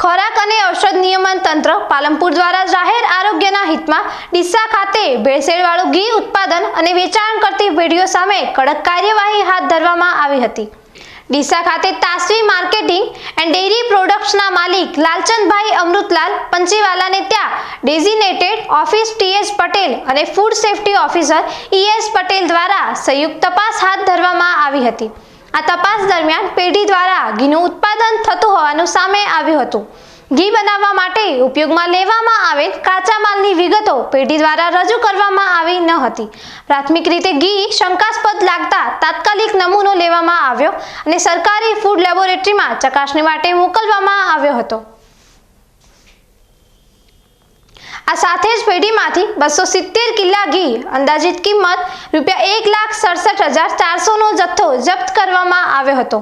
ખોરાક અને ઔષધ નિયમન તંત્ર પાલનપુર દ્વારા જાહેર આરોગ્યના હિતમાં ડીસા ખાતે ભેળસેળવાળું ઘી ઉત્પાદન અને વેચાણ કરતી પેઢીઓ સામે કડક કાર્યવાહી હાથ ધરવામાં આવી હતી. ડીસા ખાતે તાસવી માર્કેટિંગ એન્ડ ડેરી પ્રોડક્ટ્સના માલિક લાલચંદભાઈ અમૃતલાલ પંચીવાલાને ત્યાં ડેઝિનેટેડ ઓફિસ ટીએસ પટેલ અને food safety officer ES Patel દ્વારા સંયુક્ત તપાસ હાથ ધરવામાં આવી હતી. આ તપાસ દરમિયાન પેઢી દ્વારા ઘીનું ઉત્પાદન હોવાનું સામે આવ્યું હતું. ઘી બનાવવા માટે ઉપયોગમાં લેવામાં આવેલ કાચા માલની વિગતો પેઢી દ્વારા રજૂ કરવામાં આવી ન હતી. પ્રાથમિક રીતે ઘી શંકાસ્પદ લાગતા તાત્કાલિક નમૂનો લેવામાં આવ્યો અને સરકારી ફૂડ લેબોરેટરીમાં ચકાસણી માટે મોકલવામાં આવ્યો હતો. આ સાથે જ પેઢીમાંથી બસો સિત્તેર કિલ્લા ઘી અંદાજિત કિંમત રૂપિયા એક લાખ સડસઠ હજાર ચારસોનો જથ્થો જપ્ત કરવામાં આવ્યો હતો.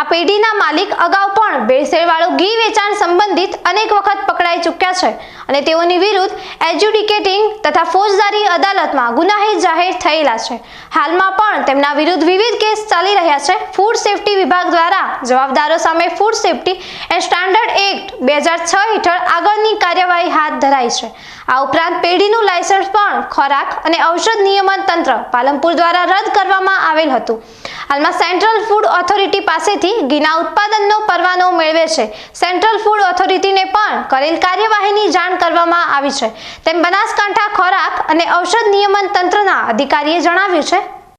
આ પેઢીના માલિક અગાઉ ભેળસેળવાળું ઘી વેચાણ સંબંધિત અનેક વખત પકડાઈ ચૂક્યા છે અને તેઓની વિરુદ્ધ એજ્યુડિકેટિંગ તથા ફોજદારી અદાલતમાં ગુનાહિત જાહેર થયેલા છે. હાલમાં પણ તેમના વિરુદ્ધ વિવિધ કેસ ચાલી રહ્યા છે. ફૂડ સેફ્ટી વિભાગ દ્વારા જવાબદારો સામે food safety and standard act બે હજાર છ હેઠળ આગળની કાર્યવાહી હાથ ધરાઈ છે. આ ઉપરાંત પેઢીનું લાયસન્સ ખોરાક અને ઔષધ નિયમન તંત્ર પાલનપુર દ્વારા રદ કરવામાં આવેલ હતું. હાલમાં સેન્ટ્રલ ફૂડ ઓથોરિટી પાસેથી ઘીના ઉત્પાદનનો પરવાનો મેળવે છે. સેન્ટ્રલ ફૂડ ઓથોરિટીને પણ કરેલ કાર્યવાહીની જાણ કરવામાં આવી છે. તેમ બનાસકાંઠા ખોરાક અને ઔષધ નિયમન તંત્રના અધિકારીએ જણાવ્યું છે.